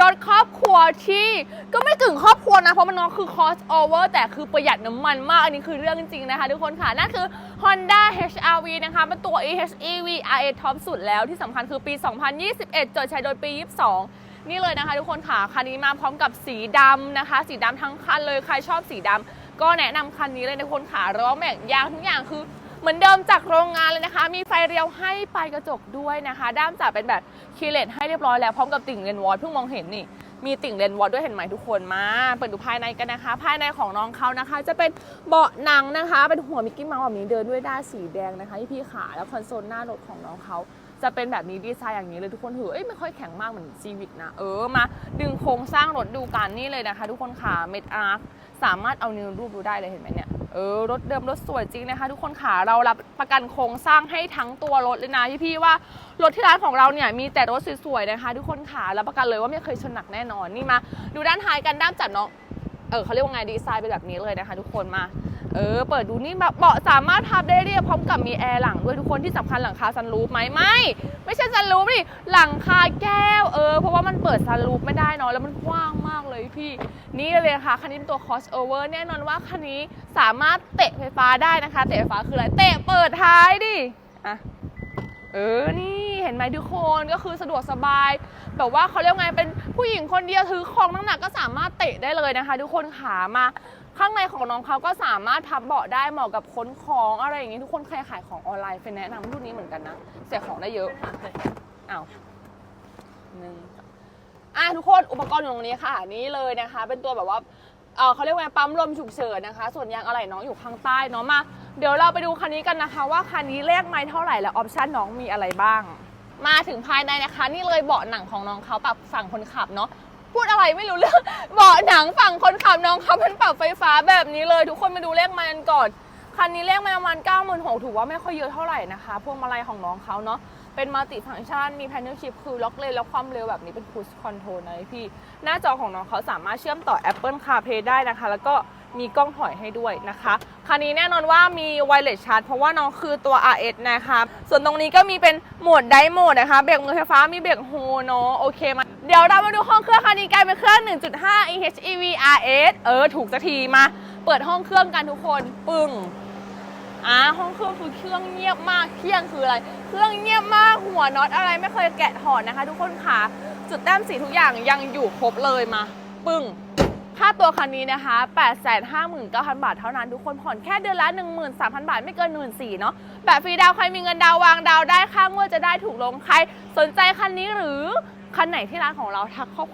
รถครอบครัวที่ก็ไม่ถึงครอบครัวนะ เพราะมันน้องคือ cost over แต่คือประหยัดน้ำมันมาก อันนี้คือเรื่องจริงนะคะ ทุกคนค่ะ นั่นคือ Honda HRV นะคะ เป็นตัว EHEV RA ท็อปสุดแล้วที่สำคัญคือปี 2021 จดใช้โดยปี 22 นี่เลยนะคะ ทุกคนค่ะ คันนี้มาพร้อมกับสีดำนะคะ สีดำทั้งคันเลย ใครชอบสีดำก็แนะนำคันนี้เลยนะทุกคนค่ะล้อแม็กยางทุกอย่างคือ เหมือนเดิมจากโรงงานเลยนะคะ มีไฟเรียวให้ปลายกระจกด้วยนะคะ ด้ามจับเป็นแบบคีเลตให้เรียบร้อยแล้วพร้อมกับติ่งเลนวอร์ดเพิ่งมองเห็นนี่มีติ่งเลนวอร์ดด้วยเห็นไหมทุกคนมาเปิดดูภายในกันนะคะ ภายในของน้องเขานะคะ จะเป็นเบาะหนังนะคะ เป็นหัวมิกกี้เมาส์แบบนี้เดินด้วยด้าสีแดงนะคะที่พี่ขาแล้วคอนโซลหน้ารถของน้องเขาจะเป็นแบบนี้ดีไซน์อย่างนี้เลยทุกคนถือเอ้ยไม่ค่อยแข็งมากเหมือนซีวิกนะ เออมาดึงโครงสร้างรถดูกันนี่เลยนะคะ ทุกคนค่ะเมดอาร์คสามารถเอานิ้วรูปดูได้เลยเห็นไหมเนี่ย เออรถเดิมรถสวยจริงนะคะทุกคนค่ะเรารับประกันโครงสร้างให้ทั้งตัวรถเลยนะพี่พี่ว่ารถที่ร้านของเราเนี่ยมีแต่รถสวยๆนะคะ ทุกคนค่ะรับประกันเลยว่าไม่เคยชนหนักแน่นอนนี่มา ดูด้านท้ายกันด้ามจับน้อง เออเขาเรียกว่าไงดีไซน์เป็นแบบนี้เลยนะคะ ทุกคนมา เออ เปิดดูนี่แบบเบาะสามารถพับได้เรียบพร้อมกับมีแอร์หลังด้วยทุกคนที่สำคัญหลังคาซันรูฟไหมไม่ ไม่ใช่ซันรูฟดิหลังคาแก้วเออเพราะว่ามันเปิดซันรูฟไม่ได้เนาะแล้วมันกว้างมากเลยพี่ นี่เลยค่ะคันนี้เป็นตัว crossover แน่นอนว่าคันนี้สามารถเตะไฟฟ้าได้นะคะ เตะไฟฟ้าคืออะไรเตะเปิดท้ายดิอะ เออ นี่เห็นไหมทุกคนก็คือสะดวกสบาย แบบว่าเขาเรียกไงเป็นผู้หญิงคนเดียวถือของน้ำหนักก็สามารถเตะได้เลยนะคะ ทุกคนขามาข้างในของน้องเขาก็สามารถพับเบาะได้เหมาะกับขนของอะไรอย่างนี้ทุกคนใครขายของออนไลน์เฟนแนะนำรุ่นนี้เหมือนกันนะเสียของได้เยอะอ้าวหนึ่งอะทุกคนอุปกรณ์อยู่ตรงนี้ค่ะ นี่เลยนะคะ เป็นตัวแบบว่าเออเขาเรียกว่าปั๊มลมฉุกเฉินนะคะ ส่วนยางอะไหล่น้องอยู่ข้างใต้เนาะมา เดี๋ยวเราไปดูคันนี้กันนะคะ ว่าคันนี้เลขไม้เท่าไหร่และออปชันน้องมีอะไรบ้าง มาถึงภายในนะคะ นี่เลยเบาะหนังของน้องเขาปรับฝั่งคนขับเนาะพูดอะไรไม่รู้เรื่องเบาะหนังฝั่งคนขับน้องเขาเป็นปรับไฟฟ้าแบบนี้เลย ทุกคนมาดูเลขไมล์กันก่อนคันนี้เลขไมล์ประมาณ9 6 0 0 0ถือว่าไม่ค่อยเยอะเท่าไหร่นะคะพวงมาลัยของน้องเขาเนาะเป็นมัลติฟังก์ชันมีแพนเนลชิพคือล็อกเลนแล้วความเร็วแบบนี้เป็น cruise control นะพี่ หน้าจอของน้องเขาสามารถเชื่อมต่อ Apple CarPlay ได้นะคะ แล้วก็ มีกล้องถอยให้ด้วยนะคะคันนี้แน่นอนว่ามี wireless charge เพราะว่าน้องคือตัว RS นะคะส่วนตรงนี้ก็มีเป็นโหมดไดโหมดนะคะเบรกมือไฟฟ้ามีเบรกโฮเนาะโอเคมาเดี๋ยวเรามาดูห้องเครื่องคันนี้กันเป็นเครื่อง 1.5 EHEV RS เออถูกสักทีมา เปิดห้องเครื่องกันทุกคนปึ้งอ่าห้องเครื่องคือเครื่องเงียบมากเที่ยงคืออะไร เครื่องเงียบมากหัวน็อตอะไรไม่เคยแกะถอดนะคะ ทุกคนค่ะ จุดแต้มสีทุกอย่างยังอยู่ครบเลยมา ปึ้งาตัวคันนี้นะคะ 859,000 บาทเท่านั้นทุกคนผ่อนแค่เดือนละ 13,000 บาท ไม่เกิน 14,000เนาะแบบฟรีดาวใครมีเงินดาววางดาวได้ค่างวดจะได้ถูกลงใคร สนใจคันนี้หรือคันไหนที่ร้านของเราทักข้อ